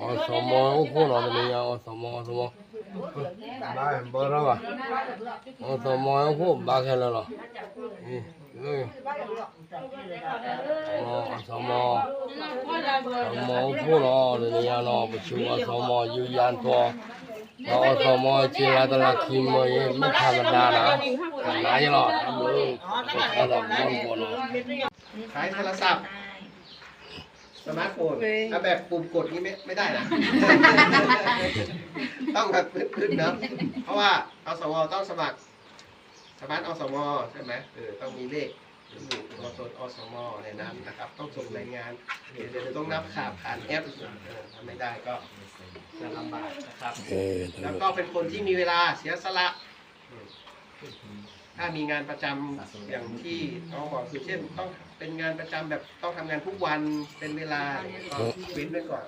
อสมอพูดอยตรงนี้อสมอสมอได้เบอร์แล้วอะอสมอพูดบ้าแค่แล้วหรออืมเลยอสมอสมอพูดอยตรงนี้เนาะประชุมอสมออยู่ยานตัวเราอสมอเจริญตลาดคิมมวยไม่ธรรมดานะนายหรอทำเลยก็ต้องมองก่อนขายโทรศัพท์ สมาร์ทโฟนถ้าแบบปุ่มกดนี้ไม่ไม่ได้นะ ต้องแบบพื้นๆนะเพราะว่าอสมต้องสมัครสมาร์ทอสมใช่ไหมเออต้องมีเลขอยู่อสอสมในนั้นนะครับ ต้องส่งรายงานเดี๋ยวเดี๋ยวต้องนับขาบผ่านแอปเออถ้าไม่ได้ก็จะลำบากนะครับ เออแล้วก็เป็นคนที่มีเวลาเสียสละอืม ถ้ามีงานประจำอย่างที่น้องบอกคือเช่นต้องเป็นงานประจำแบบต้องทำงานทุกวันเป็นเวลาเนี่ยก็เว้นไว้ก่อน